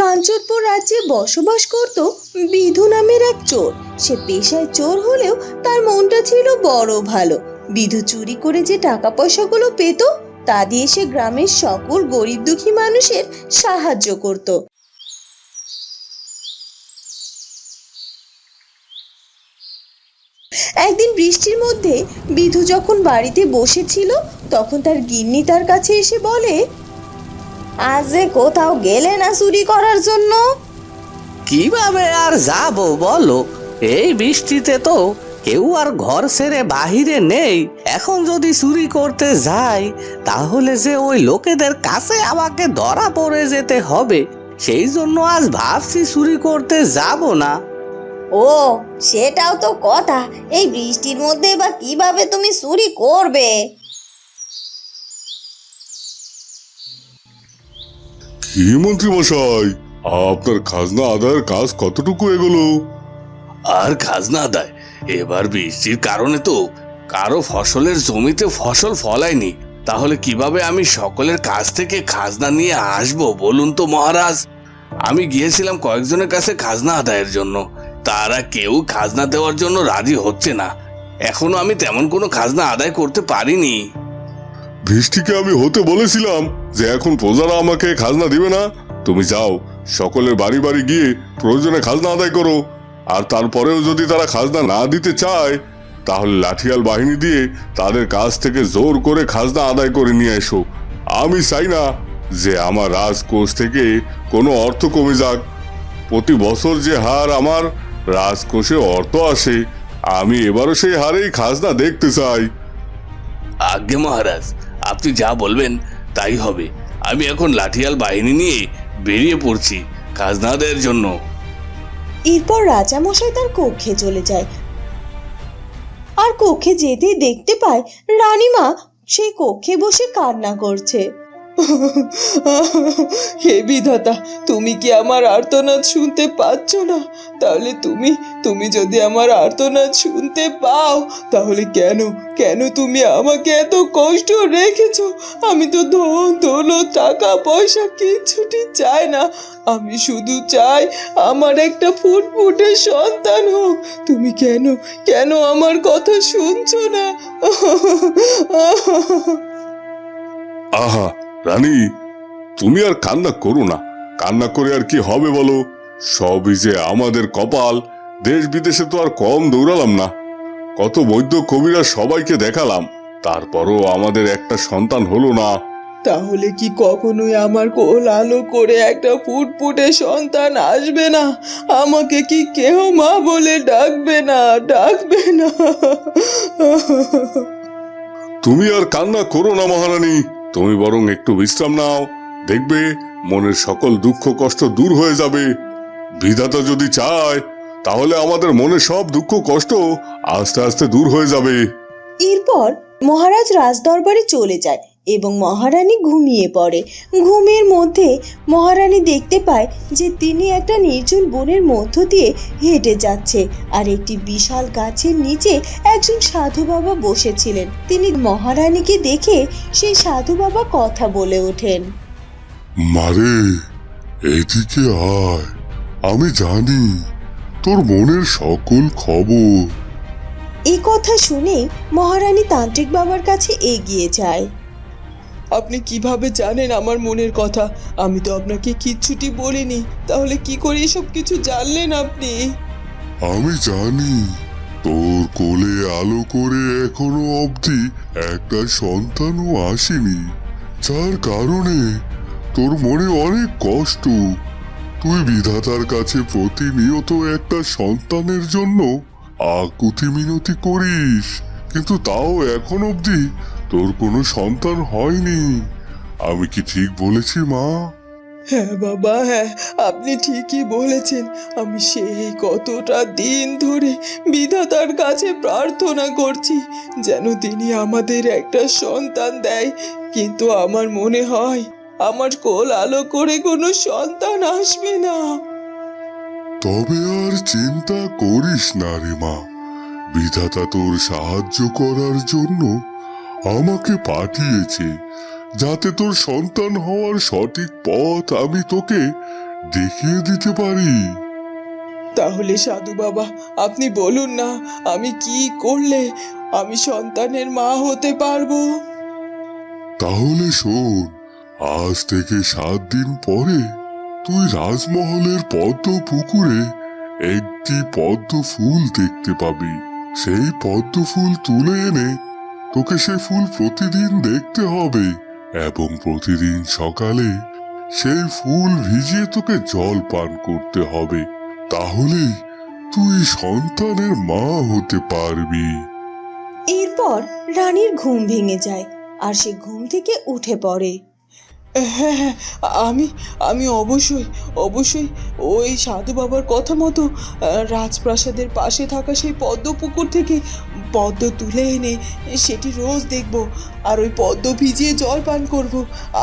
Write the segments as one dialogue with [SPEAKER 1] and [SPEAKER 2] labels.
[SPEAKER 1] কাঞ্চনপুর রাজ্যে বসবাস করত বিধু নামের এক চোর। সে পেশায় চোর হলেও তার মনটা ছিল বড় ভালো। বিধু চুরি করে যে টাকা পয়সাগুলো পেত, তা দিয়ে সে গ্রামের সকল গরিব দুঃখী মানুষের সাহায্য করত। একদিন বৃষ্টির মধ্যে বিধু যখন বাড়িতে বসেছিল, তখন তার গিন্নি তার কাছে এসে বলে আজ যে কোথাও গেলে না চুরি করার জন্য?
[SPEAKER 2] কীভাবে আর যাব বলো? এই বৃষ্টিতে তো কেউ আর ঘর ছেড়ে বাহিরে নেই। এখন যদি চুরি করতে যাই তাহলে যে ওই লোকেদের কাছে আমাকে ধরা পড়ে যেতে হবে। সেই জন্য আজ ভাবছি চুরি করতে যাব না।
[SPEAKER 1] ও সেটাও তো কথা। এই বৃষ্টির মধ্যে বা কীভাবে তুমি চুরি করবে?
[SPEAKER 3] কি মন্ত্রী মশাই, আপনার খাজনা আদায়ের কাজ কতটুকু এগোলো?
[SPEAKER 2] আর খাজনা আদায়? এবার বৃষ্টির কারণে তো কারও ফসলের জমিতে ফসল ফলায়নি। তাহলে কীভাবে আমি সকলের কাছ থেকে খাজনা নিয়ে আসব বলুন তো মহারাজ? আমি গিয়েছিলাম কয়েকজনের কাছে খাজনা আদায়ের জন্য। তারা কেউ খাজনা দেওয়ার জন্য রাজি হচ্ছে না। এখনও আমি তেমন কোনো খাজনা আদায় করতে পারিনি।
[SPEAKER 3] বৃষ্টিকে আমি হতে বলেছিলাম যে এখন প্রজারা আমাকে খাজনা দিবে না। তুমি যাও, সকলের বাড়ি বাড়ি গিয়ে প্রয়োজনে খাজনা আদায় করো। আর তারপরেও যদি তারা খাজনা না দিতে চায়, তাহলে লাঠিয়াল বাহিনী দিয়ে তাদের কাছ থেকে জোর করে খাজনা আদায় করে নিয়ে এসো। আমি চাই না যে আমার রাজকোষ থেকে কোনো অর্থ কমে যাক। প্রতি বছর যে হার আমার রাজকোষে অর্থ আসে, আমি এবারও সেই হারেই খাজনা দেখতে চাই।
[SPEAKER 2] আজ্ঞে মহারাজ আপনি যা বলবেন তাই হবে। আমি এখন লাঠিয়াল বাহিনী নিয়ে বেরিয়ে পড়ছি খাজনাদের জন্য।
[SPEAKER 1] এরপর রাজামশাই তার কক্ষে চলে যায়। আর কক্ষে যেতে দেখতে পায় রানীমা সেই কক্ষে বসে কান্না করছে।
[SPEAKER 4] হে বিধাতা, তুমি কি আমার আর্তনাদ শুনতে পাচ্ছ না? তাহলে তুমি তুমি যদি আমার আর্তনাদ শুনতে পাও, তাহলে কেন কেন তুমি আমাকে এত কষ্ট রেখেছো? আমি তো ধন দৌলত টাকা, পয়সা কিচ্ছুটি চাই না। আমি শুধু চাই আমার একটা ফুটফুটে সন্তান হোক। তুমি কেন কেন আমার কথা শুনছো না?
[SPEAKER 3] আহা রানী তুমি আর কান্না করো না। কান্না করে আর কি হবে বলো? সবই যে আমাদের কপাল দেশ বিদেশে তো আর কম দৌড়ালাম না। কত বৈদ্য কবিরা সবাইকে দেখালাম তারপরও আমাদের একটা সন্তান হলো না।
[SPEAKER 4] তাহলে কি কখনোই আমার কোল আলো করে একটা ফুটফুটে সন্তান আসবে না? আমাকে কি কেউ মা বলে ডাকবে না? ডাকবে না।
[SPEAKER 3] তুমি আর কান্না করো না মহারানী। তুমি বরং একটু বিশ্রাম নাও। দেখবে মনের সকল দুঃখ কষ্ট দূর হয়ে যাবে। বিধাতা যদি চায়, তাহলে আমাদের মনে সব দুঃখ কষ্ট আস্তে আস্তে দূর হয়ে যাবে।
[SPEAKER 1] এরপর মহারাজ রাজদরবারে চলে যায়। এবং মহারানী ঘুমিয়ে পড়ে। ঘুমের মধ্যে মহারানী দেখতে পায় যে তিনি একটা নির্জন বনের মধ্য দিয়ে হেঁটে যাচ্ছে আর একটি বিশাল গাছের নিচে একজন সাধু বাবা বসেছিলেন। তিনি মহারানীকে দেখে সেই সাধু বাবা কথা বলে ওঠেন।
[SPEAKER 3] মারে এদিকে আয়। আমি জানি তোর মনের সকল খবর।
[SPEAKER 1] এই কথা শুনে মহারানী তান্ত্রিক বাবার কাছে এগিয়ে যায়।
[SPEAKER 4] আপনি কীভাবে জানেন আমার মনের কথা? আমি তো আপনাকে কিচ্ছুটি বলিনি। তাহলে কি করে এসব কিছু জানলেন আপনি?
[SPEAKER 3] আমি জানি। তোর কোলে আলো করে এখনও অবধি একটা সন্তানও আসেনি। যার কারণে তোর মনে অনেক কষ্ট। তুই বিধাতার কাছে প্রতিনিয়ত একটা সন্তানের জন্য আকুতি মিনতি করিস। কিন্তু তাও এখন অবধি তোর কোনো সন্তান হয়নি। আমি কি ঠিক বলেছি মা?
[SPEAKER 4] হ্যাঁ বাবা হ্যাঁ আপনি ঠিকই বলেছেন। আমি সেই কতটা দিন ধরে বিধাতার কাছে প্রার্থনা করছি যেন তিনি আমাদের একটা সন্তান দেয়। কিন্তু আমার মনে হয় আমার কোল আলো করে কোনো সন্তান আসবে না।
[SPEAKER 3] তবে আর চিন্তা করিস না রে মা। বিধাতা তোর সাহায্য করার জন্য আমাকে পাঠিয়েছে যাতে তোর সন্তান হওয়ার সঠিক পথ আমি তোকে দেখিয়ে দিতে পারি।
[SPEAKER 4] তাহলে সাধু বাবা আপনি বলুন না আমি কি করলে আমি সন্তানের মা হতে পারব?
[SPEAKER 3] তাহলে শোন আজ থেকে সাত দিন পরে তুই রাজমহলের পদ্ম পুকুরে একটি পদ্ম ফুল দেখতে পাবি। সেই পদ্ম ফুল তুলে এনে তোকে সে ফুল প্রতিদিন দেখতে হবে এবং প্রতিদিন সকালে সেই ফুল ভিজিয়ে তোকে জল পান করতে হবে। তাহলে তুই সন্তানের মা হতে পারবি।
[SPEAKER 1] এরপর রানীর ঘুম ভেঙে যায় আর সে ঘুম থেকে উঠে পড়ে।
[SPEAKER 4] হ্যাঁ হ্যাঁ আমি আমি অবশ্যই অবশ্যই ওই সাধু বাবার কথা মতো রাজপ্রাসাদের পাশে থাকা সেই পদ্ম পুকুর থেকে পদ্ম তুলে এনে সেটি রোজ দেখব আর ওই পদ্ম ভিজিয়ে জল পান করব।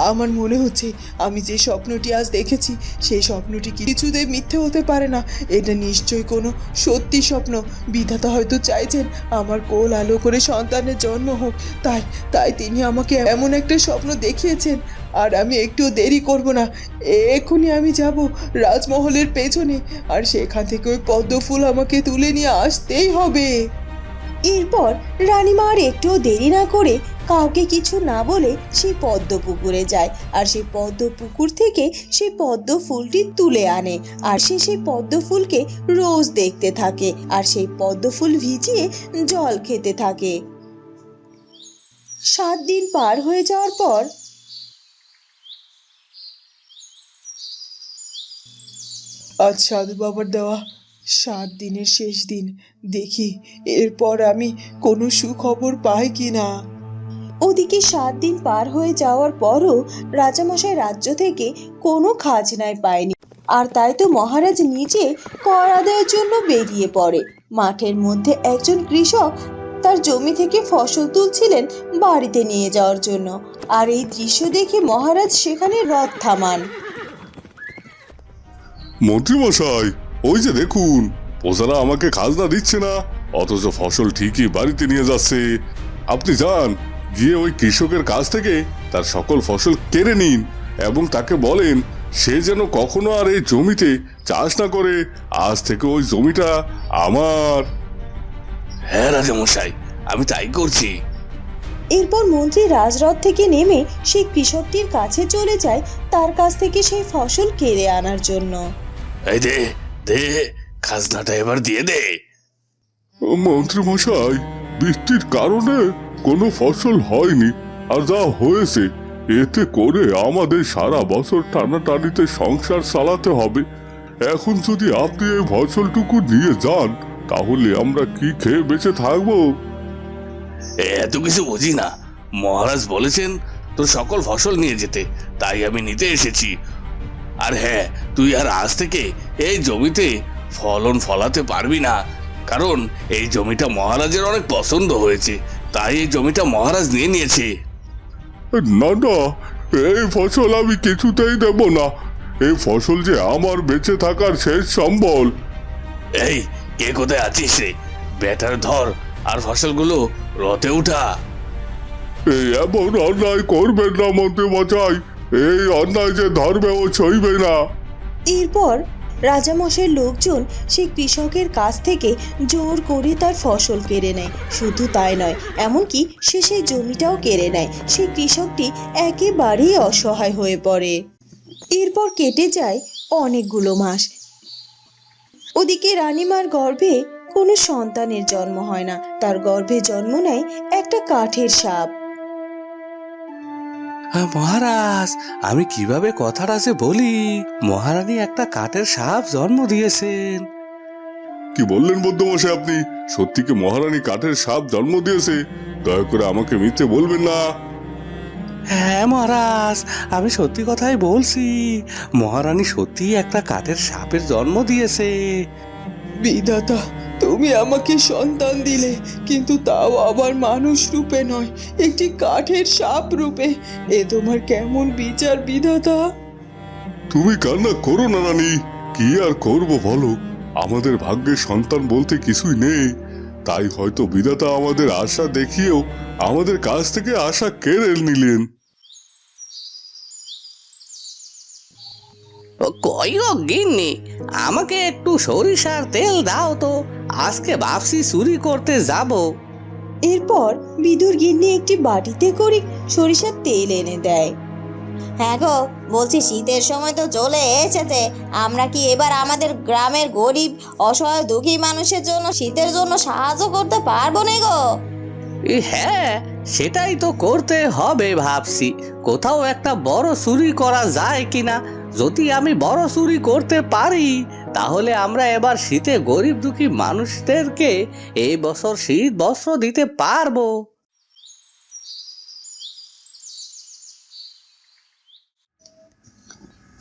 [SPEAKER 4] আমার মনে হচ্ছে আমি যে স্বপ্নটি আজ দেখেছি, সেই স্বপ্নটি কিছুতে মিথ্যে হতে পারে না। এটা নিশ্চয়ই কোনো সত্যি স্বপ্ন। বিধাতা হয়তো চাইছেন আমার কোল আলো করে সন্তানের জন্ম হোক। তাই তাই তিনি আমাকে এমন একটা স্বপ্ন দেখিয়েছেন। আর আমি একটু দেরি করব না। এক্ষুনি আমি যাব রাজমহলের পেছনে। আর সেখান থেকে ওই পদ্ম ফুল আমাকে তুলে নিয়ে আসতেই হবে।
[SPEAKER 1] এরপর রানীমা আর একটুও দেরি না করে কাউকে কিছু না বলে সেই পদ্ম পুকুরে যায়। আর সেই পদ্ম পুকুর থেকে সেই পদ্ম ফুলটি তুলে আনে। আর সে সেই পদ্ম ফুলকে রোজ দেখতে থাকে। আর সেই পদ্ম ফুল ভিজিয়ে জল খেতে থাকে। সাত দিন পার হয়ে যাওয়ার পর
[SPEAKER 4] আজ সাধু বাবার দেওয়া সাত দিনের শেষ দিন। দেখি, এরপর আমি কোনো সুখবর পাই কি না।
[SPEAKER 1] ওদিকে সাত দিন পার হয়ে যাওয়ার পরও রাজামশাই রাজ্য থেকে কোনো খাজনায় পায়নি। আর তাই তো মহারাজ নিজে কর আদায়ের জন্য বেরিয়ে পড়ে। মাঠের মধ্যে একজন কৃষক তার জমি থেকে ফসল তুলছিলেন বাড়িতে নিয়ে যাওয়ার জন্য। আর এই দৃশ্য দেখে মহারাজ সেখানে রথ থামান।
[SPEAKER 3] মন্ত্রীমশাই ওই যে দেখুন প্রজারা আমাকে খাজনা দিচ্ছে না অথচ ফসল ঠিকই বাড়িতে নিয়ে যাচ্ছে। আপনি যান গিয়ে ওই কৃষকের কাছ থেকে তার সকল ফসল কেড়ে নিন এবং তাকে বলেন সে যেন কখনো আর এই জমিতে চাষ না করে আজ থেকে ওই জমিটা আমার।
[SPEAKER 2] হ্যাঁ রাজামশাই আমি তাই করছি।
[SPEAKER 1] এরপর মন্ত্রী রাজরথ থেকে নেমে সেই কৃষকটির কাছে চলে যায় তার কাছ থেকে সেই ফসল কেড়ে আনার জন্য।
[SPEAKER 2] এই দে দে খাজনাটা এবার দিয়ে দে।
[SPEAKER 3] মন্ত্রীমশাই বৃষ্টির কারণে কোনো ফসল হয়নি আর যা হয়েছে এতে করে আমাদের সারা বছর টানাটানিতে সংসার চালাতে হবে। এখন যদি আপনি এই ফসলটুকু নিয়ে যান তাহলে আমরা কি খেয়ে বেঁচে থাকব?
[SPEAKER 2] এত কিছু বুঝি না। মহারাজ বলেছেন তো সকল ফসল নিয়ে যেতে তাই আমি নিতে এসেছি। আর হ্যাঁ তুই আর আজ থেকে এই জমিতে ফলন ফলাতে পারবি না। কারণ এই জমিটা মহারাজের অনেক পছন্দ হয়েছে তাই এই জমিটা মহারাজ নিয়ে নিয়েছে।
[SPEAKER 3] না না এই ফসল আমি কিছুতেই দেব না। এই ফসল যে আমার বেঁচে থাকার শেষ সম্বল।
[SPEAKER 2] এই কে কোথায় আছিস রে? বেটার ধর আর ফসলগুলো রথে উঠা।
[SPEAKER 3] এই এমন অন্যায় করবেন না মন্ত্রী মশাই। এই অন্যায় যে ধর্মে ও সইবে না।
[SPEAKER 1] এরপর রাজামশাইয়ের লোকজন সেই কৃষকের কাছ থেকে জোর করে তার ফসল কেড়ে নেয়। শুধু তাই নয়, এমনকি সে সেই জমিটাও কেড়ে নেয়। সেই কৃষকটি একেবারেই অসহায় হয়ে পড়ে। এরপর কেটে যায় অনেকগুলো মাস। ওদিকে রানীমার গর্ভে কোনো সন্তানের জন্ম হয় না। তার গর্ভে জন্ম নেয় একটা কাঠের সাপ।
[SPEAKER 2] মহারাজ আমি কীভাবে কথাটা যে বলি? মহারানী একটা কাঠের সাপ জন্ম দিয়েছেন।
[SPEAKER 3] কি বললেন বৌদ্ধমশাই আপনি? সত্যি কি মহারানী কাঠের সাপ জন্ম দিয়েছে? দয়া করে আমাকে মিথ্যে বলবেন না।
[SPEAKER 2] হ্যাঁ মহারাজ আমি সত্যি কথাই বলছি। মহারানী সত্যি একটা কাঠের সাপের জন্ম দিয়েছে।
[SPEAKER 4] বিধাতা তুমি আমাকে সন্তান দিলে, কিন্তু তাও আবার মানুষ রূপে নয়, একটি কাঠের সাপ রূপে। এ তোমার কেমন বিচার বিধাতা?
[SPEAKER 3] তুমি কান্না করো না, রানী। কি আর করব বলো? আমাদের ভাগ্যের সন্তান বলতে কিছুই নেই। তাই হয়তো বিধাতা আমাদের আশা দেখিয়েও আমাদের কাছ থেকে আশা কেড়ে নিলেন।
[SPEAKER 5] কই গো গিন্নি আমাকে একটু সরিষার তেল দাও তো আজকে ভাবছি চুরি করতে যাব।
[SPEAKER 1] এরপর বিদুর গিন্নি একটি বাটিতে করে সরিষার তেল এনে দেয়।
[SPEAKER 6] হ্যাঁ গো বলছি শীতের সময় তো চলে এসেছে আমরা কি এবার আমাদের গ্রামের গরিব অসহায় দুঃখী মানুষের জন্য শীতের জন্য সাহায্য করতে পারব না গো?
[SPEAKER 5] হ্যাঁ সেটাই তো করতে হবে ভাবছি কোথাও একটা বড় চুরি করা যায় কিনা যদি আমি বড় চুরি করতে পারি, তাহলে আমরা এবার শীতে গরিব দুঃখী মানুষদেরকে এই বছর শীত বস্ত্র দিতে পারব।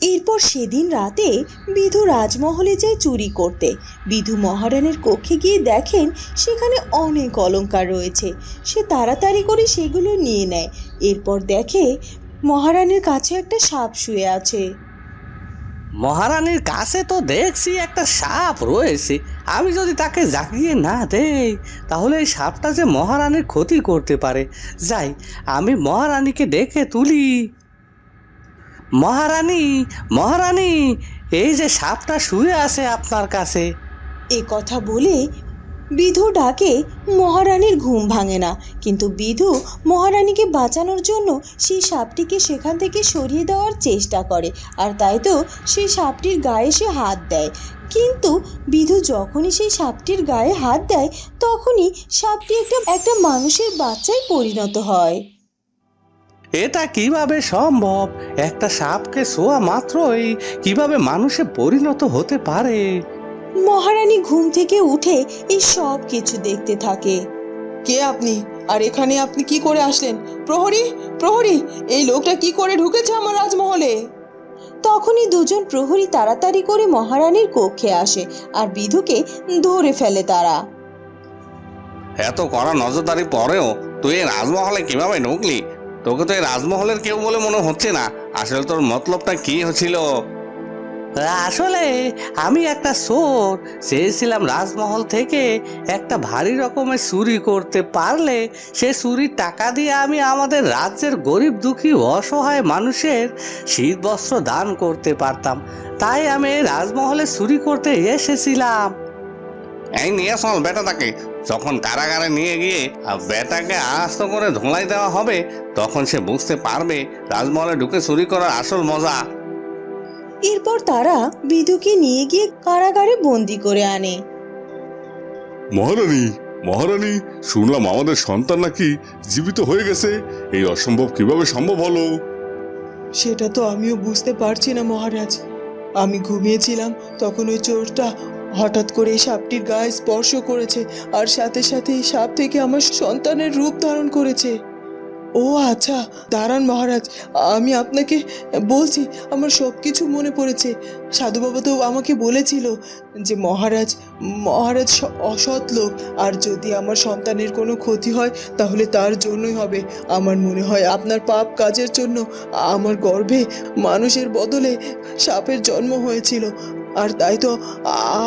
[SPEAKER 1] এরপর সেদিন রাতে বিধু রাজমহলে যায় চুরি করতে। বিধু মহারানীর কক্ষে গিয়ে দেখেন সেখানে অনেক অলঙ্কার রয়েছে। সে তাড়াতাড়ি করে সেগুলো নিয়ে নেয়। এরপর দেখে মহারানীর কাছে একটা সাপ শুয়ে আছে।
[SPEAKER 5] মহারানীর কাছে তো দেখছি একটা সাপ রয়েছে। আমি যদি তাকে জাগিয়ে না দেই, তাহলে এই সাপটা যে মহারানীর ক্ষতি করতে পারে। যাই, আমি মহারানীকে ডেকে তুলি। মহারানী মহারানী, এই যে সাপটা শুয়ে আছে আপনার কাছে।
[SPEAKER 1] এ কথা বলে বিধু ডাকে, মহারানীর ঘুম ভাঙে না। কিন্তু বিধু মহারানীকে বাঁচানোর জন্য সেই সাপটিকে সেখান থেকে সরিয়ে দেওয়ার চেষ্টা করে। আর তাই তো সেই সাপটির গায়ে সে হাত দেয়। কিন্তু বিধু যখনই সেই সাপটির গায়ে হাত দেয়, তখনই সাপটি একটা একটা মানুষের বাচ্চায় পরিণত হয়।
[SPEAKER 5] এটা কীভাবে সম্ভব? একটা সাপকে শোয়া মাত্রই কীভাবে মানুষে পরিণত হতে পারে?
[SPEAKER 1] মহারানী ঘুম থেকে উঠে এই সব কিছু দেখতে থাকে।
[SPEAKER 4] কে আপনি? আর এখানে আপনি কি করে আসলেন? প্রহরী প্রহরী এই লোকটা কি করে ঢুকেছে আমার রাজমহলে?
[SPEAKER 1] তখনই দুজন প্রহরী তাড়াতাড়ি করে মহারানীর কক্ষে আসে আর বিধুকে ধরে ফেলে তারা।
[SPEAKER 2] এত কড়া নজরদারি পরেও তুই এই রাজমহলে কীভাবে ঢুকলি? তোকে তো এই রাজমহলের কেউ বলে মনে হচ্ছে না। আসলে তোর মতলবটা কি হচ্ছিল
[SPEAKER 5] আসলে আমি একটা চোর। চেয়েছিলাম রাজমহল থেকে একটা ভারী রকমের চুরি করতে পারলে সে চুরির টাকা দিয়ে আমি আমাদের রাজ্যের গরিব দুঃখী অসহায় মানুষের শীত বস্ত্র দান করতে পারতাম। তাই আমি রাজমহলে চুরি করতে এসেছিলাম।
[SPEAKER 2] এই নিয়ে চল বেটাটাকে। যখন কারাগারে নিয়ে গিয়ে বেটাকে আস্ত করে ধোলাই দেওয়া হবে, তখন সে বুঝতে পারবে রাজমহলে ঢুকে চুরি করার আসল মজা।
[SPEAKER 1] এরপর তারা বিধুকে নিয়ে গিয়ে কারাগারে বন্দি করে আনে।
[SPEAKER 3] মহারানী মহারানী শুনলাম আমাদের সন্তান নাকি জীবিত হয়ে গেছে। এই অসম্ভব কীভাবে সম্ভব হলো?
[SPEAKER 4] সেটা তো আমিও বুঝতে পারছি না মহারাজ। আমি ঘুমিয়েছিলাম তখন ওই চোরটা হঠাৎ করে এই সাপটির গায়ে স্পর্শ করেছে আর সাথে সাথে এই সাপ থেকে আমার সন্তানের রূপ ধারণ করেছে। ও আচ্ছা দাঁড়ান মহারাজ, আমি আপনাকে বলছি, আমার সব কিছু মনে পড়েছে। সাধু বাবা তো আমাকে বলেছিল যে মহারাজ মহারাজ অসৎ লোক, আর যদি আমার সন্তানের কোনো ক্ষতি হয়, তাহলে তার জন্যই হবে। আমার মনে হয় আপনার পাপ কাজের জন্য আমার গর্ভে মানুষের বদলে সাপের জন্ম হয়েছিল। আর তাই তো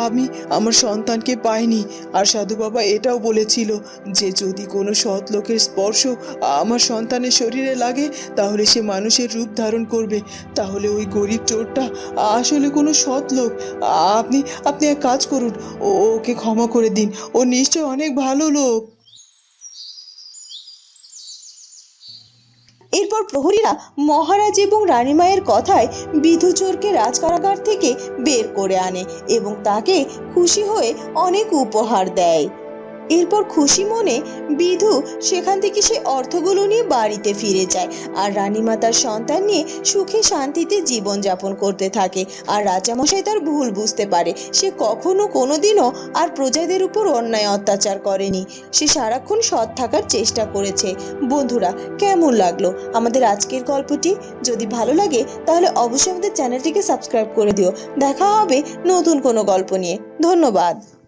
[SPEAKER 4] আমি আমার সন্তানকে পাইনি। আর সাধু বাবা এটাও বলেছিল যে যদি কোনো সৎ লোকের স্পর্শ আমার সন্তানের শরীরে লাগে, তাহলে সে মানুষের রূপ ধারণ করবে। তাহলে ওই গরিব চোরটা আসলে কোনো সৎ লোক। আপনি আপনি এক কাজ করুন ওকে ক্ষমা করে দিন। ও নিশ্চয় অনেক ভালো লোক।
[SPEAKER 1] এরপর প্রহরীরা মহারাজ এবং রানীমায়ের কথায় বিধুচোরকে রাজকারাগার থেকে বের করে আনে এবং তাকে খুশি হয়ে অনেক উপহার দেয়। এরপর খুশি মনে বিধু সেখান থেকে সে অর্থগুলো নিয়ে বাড়িতে ফিরে যায়। আর রানীমা তার সন্তান নিয়ে সুখে শান্তিতে জীবনযাপন করতে থাকে। আর রাজামশাই তার ভুল বুঝতে পারে। সে কখনো কোনোদিনও আর প্রজাদের উপর অন্যায় অত্যাচার করেনি। সে সারাক্ষণ সৎ থাকার চেষ্টা করেছে। বন্ধুরা, কেমন লাগল? আমাদের আজকের গল্পটি? যদি ভালো লাগে, তাহলে অবশ্যই আমাদের চ্যানেলটিকে সাবস্ক্রাইব করে দিও। দেখা হবে নতুন কোনো গল্প নিয়ে। ধন্যবাদ।